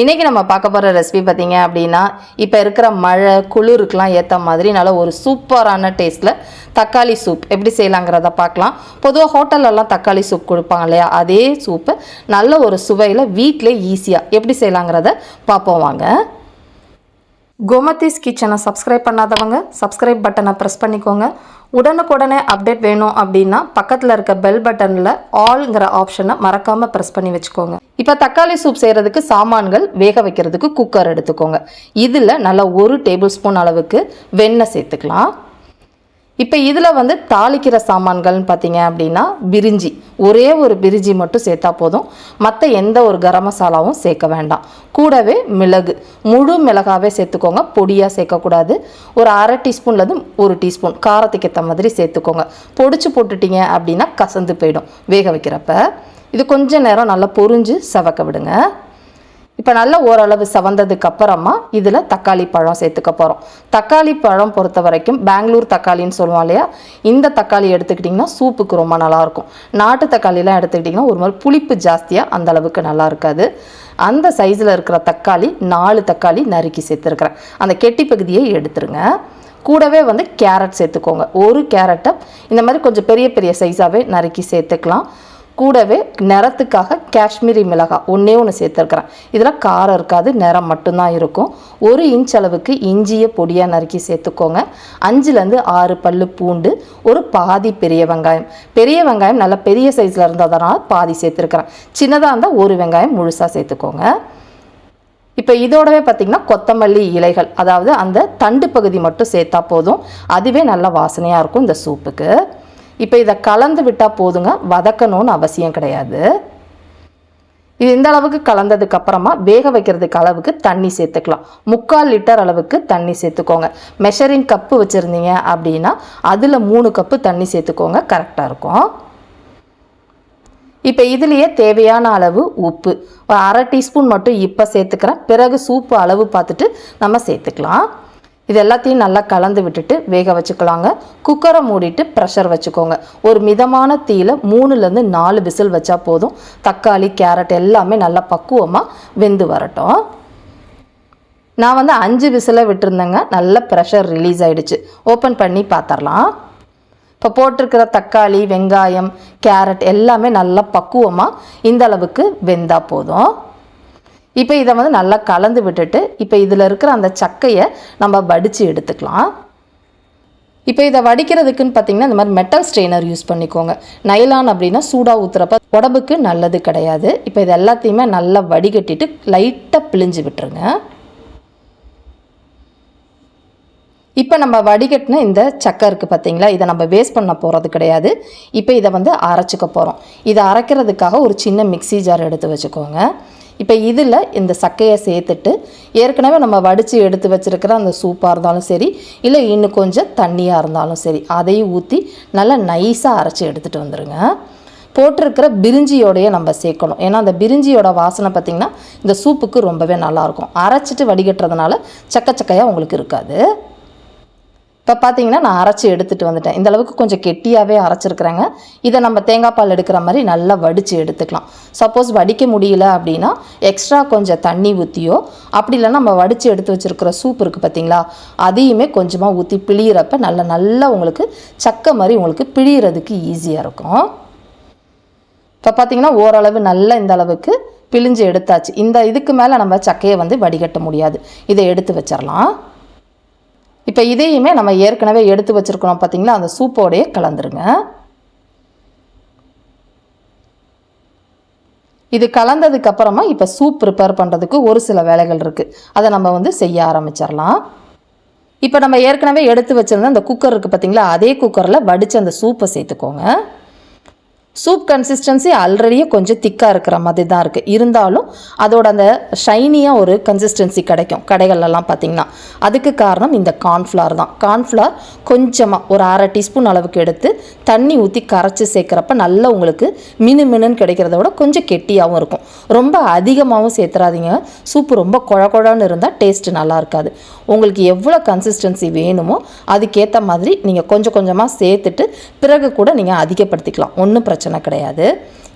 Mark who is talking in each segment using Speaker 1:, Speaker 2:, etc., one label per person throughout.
Speaker 1: இன்றைக்கி நம்ம பார்க்க போகிற ரெசிபி பார்த்தீங்க அப்படின்னா இப்போ இருக்கிற மழை குளிருக்கெலாம் ஏற்ற மாதிரி நல்ல ஒரு சூப்பரான டேஸ்ட்டில் தக்காளி சூப் எப்படி செய்யலாங்கிறத பார்க்கலாம். பொதுவாக ஹோட்டல்லலாம் தக்காளி சூப் கொடுப்பாங்க இல்லையா? அதே சூப்பை நல்ல ஒரு சுவையில் வீட்டிலே ஈஸியாக எப்படி செய்யலாங்கிறத பார்ப்போம் வாங்க. கோமதிஸ் கிச்சனை சப்ஸ்கிரைப் பண்ணாதவங்க சப்ஸ்கிரைப் பட்டனை ப்ரெஸ் பண்ணிக்கோங்க. உடனுக்குடனே அப்டேட் வேணும் அப்படின்னா பக்கத்தில் இருக்க பெல் பட்டனில் ஆல்ங்கிற ஆப்ஷனை மறக்காமல் ப்ரெஸ் பண்ணி வச்சுக்கோங்க. இப்போ தக்காளி சூப் செய்கிறதுக்கு சாமான்கள் வேக வைக்கிறதுக்கு குக்கர் எடுத்துக்கோங்க. இதில் நல்லா ஒரு டேபிள் ஸ்பூன் அளவுக்கு வெண்ணெய் சேர்த்துக்கலாம். இப்போ இதில் வந்து தாளிக்கிற சாமான்கள்னு பார்த்தீங்க அப்படின்னா பிரிஞ்சி. ஒரே ஒரு பிரிஞ்சி மட்டும் சேர்த்தா போதும். மற்ற எந்த ஒரு கரம் மசாலாவும் சேர்க்க வேண்டாம். கூடவே மிளகு. முழு மிளகாவே சேர்த்துக்கோங்க. பொடியாக சேர்க்கக்கூடாது. ஒரு அரை டீஸ்பூன்லேருந்து ஒரு டீஸ்பூன். காரத்துக்கு ஏற்ற மாதிரி சேர்த்துக்கோங்க. பொடிச்சு போட்டுட்டீங்க அப்படின்னா கசந்து போயிடும். வேக வைக்கிறப்ப. இது கொஞ்ச நேரம் நல்லா பொரிஞ்சு செவக்க விடுங்க. இப்போ நல்லா ஓரளவு சவந்ததுக்கு அப்புறமா இதில் தக்காளி பழம் சேர்த்துக்க போகிறோம் தக்காளி பழம் பொறுத்த வரைக்கும் பெங்களூர் தக்காளின்னு சொல்லுவோம் இல்லையா? இந்த தக்காளி எடுத்துக்கிட்டிங்கன்னா சூப்புக்கு ரொம்ப நல்லாயிருக்கும் நாட்டு தக்காளிலாம் எடுத்துக்கிட்டிங்கன்னா ஒரு மாதிரி புளிப்பு ஜாஸ்தியாக அந்த அளவுக்கு நல்லா இருக்காது. அந்த சைஸில் இருக்கிற தக்காளி நாலு தக்காளி நறுக்கி சேர்த்துருக்குறேன். அந்த கெட்டி பகுதியை எடுத்துருங்க. கூடவே வந்து கேரட் சேர்த்துக்கோங்க. ஒரு கேரட்டை இந்த மாதிரி கொஞ்சம் பெரிய பெரிய சைஸாகவே நறுக்கி சேர்த்துக்கலாம். கூடவே நிறத்துக்காக காஷ்மீரி மிளகாய் ஒன்றே ஒன்று சேர்த்துருக்குறேன். இதில் காரம் இருக்காது நிறம் மட்டும்தான் இருக்கும். ஒரு இன்ச் அளவுக்கு இஞ்சியை பொடியாக நறுக்கி சேர்த்துக்கோங்க. அஞ்சுலேருந்து ஆறு பல்லு பூண்டு ஒரு பாதி பெரிய வெங்காயம். பெரிய வெங்காயம் நல்லா பெரிய சைஸில் இருந்ததுனால பாதி சேர்த்துருக்குறேன். சின்னதாக இருந்தால் ஒரு வெங்காயம் முழுசாக சேர்த்துக்கோங்க. இப்போ இதோடவே பார்த்திங்கன்னா கொத்தமல்லி இலைகள் அதாவது அந்த தண்டு பகுதி மட்டும் சேர்த்தா போதும். அதுவே நல்ல வாசனையாக இருக்கும் இந்த சூப்புக்கு. இப்போ இதை கலந்து விட்டால் போதுங்க வதக்கணும்னு அவசியம் கிடையாது. இது இந்த அளவுக்கு கலந்ததுக்கு அப்புறமா வேக வைக்கிறதுக்கு அளவுக்கு தண்ணி சேர்த்துக்கலாம். முக்கால் லிட்டர் அளவுக்கு தண்ணி சேர்த்துக்கோங்க. மெஷரிங் கப்பு வச்சுருந்தீங்க அப்படின்னா அதில் மூணு கப்பு தண்ணி சேர்த்துக்கோங்க கரெக்டாக இருக்கும். இப்போ இதுலேயே தேவையான அளவு உப்பு. அரை டீஸ்பூன் மட்டும் இப்போ சேர்த்துக்கிறேன். பிறகு சூப்பு அளவு பார்த்துட்டு நம்ம சேர்த்துக்கலாம். இது எல்லாத்தையும் நல்லா கலந்து விட்டுட்டு வேக வச்சுக்கலாங்க. குக்கரை மூடிட்டு ப்ரெஷர் வச்சுக்கோங்க. ஒரு மிதமான தீயில் மூணுலேருந்து நாலு விசில் வச்சா போதும். தக்காளி கேரட் எல்லாமே நல்லா பக்குவமாக வெந்து வரட்டும். நான் வந்து அஞ்சு விசிலை விட்டுருந்தேங்க. நல்ல ப்ரெஷர் ரிலீஸ் ஆகிடுச்சு ஓப்பன் பண்ணி பார்த்துடலாம் இப்போ போட்டிருக்கிற தக்காளி வெங்காயம் கேரட் எல்லாமே நல்லா பக்குவமாக இந்த அளவுக்கு வெந்தால் போதும். இப்போ இதை வந்து நல்லா கலந்து விட்டுட்டு இப்போ இதில் இருக்கிற அந்த சக்கையை நம்ம வடித்து எடுத்துக்கலாம். இப்போ இதை வடிக்கிறதுக்குன்னு பார்த்தீங்கன்னா இந்த மாதிரி மெட்டல் ஸ்ட்ரெயினர் யூஸ் பண்ணிக்கோங்க. நைலான் அப்படின்னா சூடாக ஊற்றுறப்ப உடம்புக்கு நல்லது கிடையாது. இப்போ இது எல்லாத்தையுமே நல்லா வடிகட்டிட்டு லைட்டாக பிழிஞ்சு விட்டுருங்க. இப்போ நம்ம வடிகட்டின இந்த சக்கை இருக்குது பார்த்தீங்களா இதை நம்ம வேஸ்ட் பண்ண போகிறது கிடையாது. இப்போ இதை வந்து அரைச்சிக்க போகிறோம் இதை அரைக்கிறதுக்காக ஒரு சின்ன மிக்ஸி ஜார் எடுத்து வச்சுக்கோங்க. இப்போ இதில் இந்த சக்கையை சேர்த்துட்டு ஏற்கனவே நம்ம வடித்து எடுத்து வச்சுருக்கிற அந்த சூப்பாக இருந்தாலும் சரி இல்லை இன்னும் கொஞ்சம் தண்ணியாக இருந்தாலும் சரி அதையும் ஊற்றி நல்லா நைஸாக அரைச்சி எடுத்துகிட்டு வந்துடுங்க போட்டிருக்கிற பிரிஞ்சியோடையே நம்ம சேர்க்கணும். ஏன்னா அந்த பிரிஞ்சியோட வாசனை பார்த்திங்கன்னா இந்த சூப்புக்கு ரொம்பவே நல்லாயிருக்கும் அரைச்சிட்டு வடிகட்டுறதுனால சக்கச்சக்கையாக உங்களுக்கு இருக்காது. இப்போ பார்த்தீங்கன்னா நான் அரைச்சி எடுத்துகிட்டு வந்துட்டேன். இந்த அளவுக்கு கொஞ்சம் கெட்டியாகவே அரைச்சிருக்கிறேங்க. இதை நம்ம தேங்காய் பால் எடுக்கிற மாதிரி நல்லா வடித்து எடுத்துக்கலாம். சப்போஸ் வடிக்க முடியல அப்படின்னா எக்ஸ்ட்ரா கொஞ்சம் தண்ணி ஊற்றியோ அப்படி இல்லைன்னா நம்ம வடித்து எடுத்து வச்சுருக்கிற சூப் இருக்குது பார்த்தீங்களா அதையுமே கொஞ்சமாக ஊற்றி பிழியிறப்ப நல்லா நல்லா உங்களுக்கு சக்கை மாதிரி உங்களுக்கு பிழியறதுக்கு ஈஸியாக இருக்கும். இப்போ பார்த்தீங்கன்னா ஓரளவு நல்ல இந்த அளவுக்கு பிழிஞ்சு எடுத்தாச்சு. இந்த இதுக்கு மேலே நம்ம சக்கையை வந்து வடிகட்ட முடியாது. இதை எடுத்து வச்சிடலாம் இப்போ இதையுமே நம்ம ஏற்கனவே எடுத்து வச்சுருக்கணும் பார்த்தீங்களா அந்த சூப்போடையே கலந்துருங்க. இது கலந்ததுக்கு அப்புறமா இப்போ சூப் ப்ரிப்பேர் பண்ணுறதுக்கு ஒரு சில வேலைகள் இருக்குது அதை நம்ம வந்து செய்ய ஆரம்பிச்சிடலாம். இப்போ நம்ம ஏற்கனவே எடுத்து வச்சுருந்த அந்த குக்கர் இருக்குது பார்த்தீங்களா அதே குக்கரில் வடித்து அந்த சூப்பை சேர்த்துக்கோங்க. சூப் கன்சிஸ்டன்சி ஆல்ரெடியே கொஞ்சம் திக்காக இருக்கிற மாதிரி தான் இருக்குது இருந்தாலும் அதோட அந்த ஷைனியாக ஒரு கன்சிஸ்டன்சி கிடைக்கும். கடைகள்லாம் பார்த்தீங்கன்னா அதுக்கு காரணம் இந்த கார்ன்ஃப்ளவர் தான். கார்ன்ஃப்ளவர் கொஞ்சமாக ஒரு அரை டீஸ்பூன் அளவுக்கு எடுத்து தண்ணி ஊற்றி கரைச்சி சேர்க்குறப்ப நல்லா உங்களுக்கு மினு மினுன்னு கிடைக்கிறத விட கொஞ்சம் கெட்டியாகவும் இருக்கும். ரொம்ப அதிகமாகவும் சேர்த்துறாதீங்க. சூப்பு ரொம்ப குழ குழன்னு இருந்தால் டேஸ்ட்டு நல்லா இருக்காது. உங்களுக்கு எவ்வளோ கன்சிஸ்டன்சி வேணுமோ அதுக்கேற்ற மாதிரி நீங்கள் கொஞ்சம் கொஞ்சமாக சேர்த்துட்டு பிறகு கூட நீங்கள் அதிகப்படுத்திக்கலாம். ஒன்றும் பிரச்சனை பிரச்சனை கிடையாது.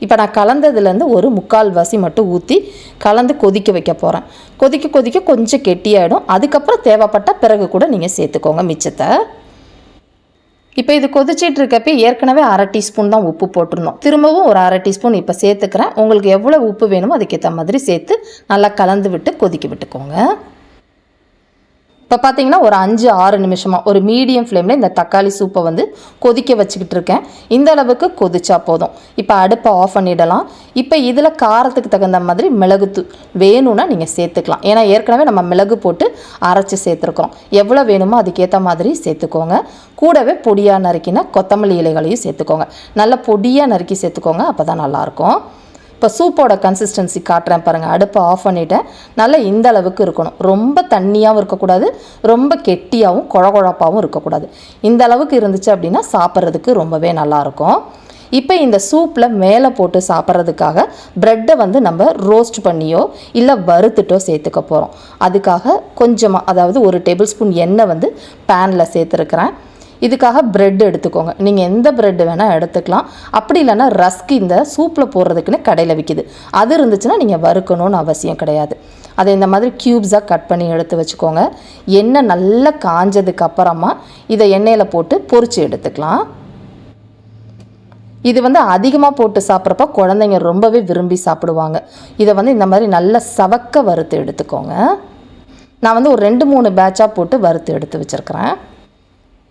Speaker 1: இப்போ நான் கலந்ததுலேருந்து ஒரு முக்கால் வாசி மட்டும் ஊற்றி கலந்து கொதிக்க வைக்க போகிறேன் கொதிக்க கொதிக்க கொஞ்சம் கெட்டியாயிடும். அதுக்கப்புறம் தேவைப்பட்ட பிறகு கூட நீங்கள் சேர்த்துக்கோங்க மிச்சத்தை. இப்போ இது கொதிச்சிட்டு இருக்கப்ப ஏற்கனவே அரை டீஸ்பூன் தான் உப்பு போட்டிருந்தோம். திரும்பவும் ஒரு அரை டீஸ்பூன் இப்போ சேர்த்துக்கிறேன். உங்களுக்கு எவ்வளோ உப்பு வேணுமோ அதுக்கேற்ற மாதிரி சேர்த்து நல்லா கலந்து விட்டு கொதிக்க விட்டுக்கோங்க. இப்போ பார்த்தீங்கன்னா ஒரு அஞ்சு ஆறு நிமிஷமாக ஒரு மீடியம் ஃப்ளேமில் இந்த தக்காளி சூப்பை வந்து கொதிக்க வச்சுக்கிட்டு இருக்கேன். இந்த அளவுக்கு கொதிச்சா போதும். இப்போ அடுப்பை ஆஃப் பண்ணிடலாம். இப்போ இதில் காரத்துக்கு தகுந்த மாதிரி மிளகுத்தூள் வேணும்னா நீங்கள் சேர்த்துக்கலாம். ஏன்னா ஏற்கனவே நம்ம மிளகு போட்டு அரைச்சி சேர்த்துருக்கோம். எவ்வளோ வேணுமோ அதுக்கேற்ற மாதிரி சேர்த்துக்கோங்க. கூடவே பொடியாக நறுக்கின கொத்தமல்லி இலைகளையும் சேர்த்துக்கோங்க. நல்லா பொடியாக நறுக்கி சேர்த்துக்கோங்க அப்போ தான் நல்லாயிருக்கும் இப்போ சூப்போட கன்சிஸ்டன்சி காட்டுறேன் பாருங்கள் அடுப்பை ஆஃப் பண்ணிவிட்டேன் நல்லா இந்த அளவுக்கு இருக்கணும். ரொம்ப தண்ணியாகவும் இருக்கக்கூடாது. ரொம்ப கெட்டியாகவும் குழகுழப்பாகவும் இருக்கக்கூடாது. இந்த அளவுக்கு இருந்துச்சு அப்படின்னா சாப்பிட்றதுக்கு ரொம்பவே நல்லாயிருக்கும். இப்போ இந்த சூப்பில் மேலே போட்டு சாப்பிட்றதுக்காக ப்ரெட்டை வந்து நம்ம ரோஸ்ட் பண்ணியோ இல்லை வறுத்துட்டோ சேர்த்துக்க போகிறோம் அதுக்காக கொஞ்சமாக அதாவது ஒரு டேபிள் ஸ்பூன் எண்ணெய் வந்து பேனில் சேர்த்துருக்குறேன். இதுக்காக பிரெட் எடுத்துக்கோங்க. நீங்கள் எந்த பிரெட் வேணால் எடுத்துக்கலாம். அப்படி இல்லைன்னா ரஸ்க் இந்த சூப்பில் போடுறதுக்குன்னு கடையில் விற்கிது அது இருந்துச்சுன்னா நீங்கள் வறுக்கணும்னு அவசியம் கிடையாது. அதை இந்த மாதிரி க்யூப்ஸாக கட் பண்ணி எடுத்து வச்சுக்கோங்க. எண்ணெய் நல்லா காஞ்சதுக்கு அப்புறமா இதை எண்ணெயில் போட்டு பொறிச்சு எடுத்துக்கலாம். இது வந்து அதிகமாக போட்டு சாப்பிட்றப்ப குழந்தைங்க ரொம்பவே விரும்பி சாப்பிடுவாங்க. இதை வந்து இந்த மாதிரி நல்லா சவக்க வறுத்து எடுத்துக்கோங்க. நான் வந்து ஒரு ரெண்டு மூணு பேட்சாக போட்டு வறுத்து எடுத்து வச்சுருக்கிறேன்.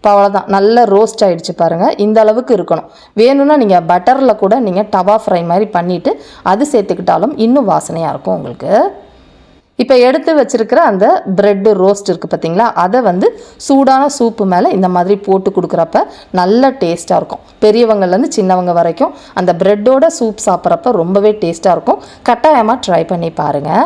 Speaker 1: இப்போ அவ்வளோதான் நல்ல ரோஸ்ட் ஆகிடுச்சு பாருங்கள் இந்த அளவுக்கு இருக்கணும். வேணும்னா நீங்கள் பட்டரில் கூட நீங்கள் டவா ஃப்ரை மாதிரி பண்ணிவிட்டு அது சேர்த்துக்கிட்டாலும் இன்னும் வாசனையாக இருக்கும் உங்களுக்கு. இப்போ எடுத்து வச்சிருக்கிற அந்த ப்ரெட்டு ரோஸ்ட் இருக்குது பார்த்தீங்களா? அதை வந்து சூடான சூப்பு மேலே இந்த மாதிரி போட்டு கொடுக்குறப்ப நல்ல டேஸ்ட்டாக இருக்கும். பெரியவங்கள்லேருந்து சின்னவங்க வரைக்கும் அந்த ப்ரெட்டோட சூப் சாப்பிட்றப்ப ரொம்பவே டேஸ்ட்டாக இருக்கும். கட்டாயமாக ட்ரை பண்ணி பாருங்கள்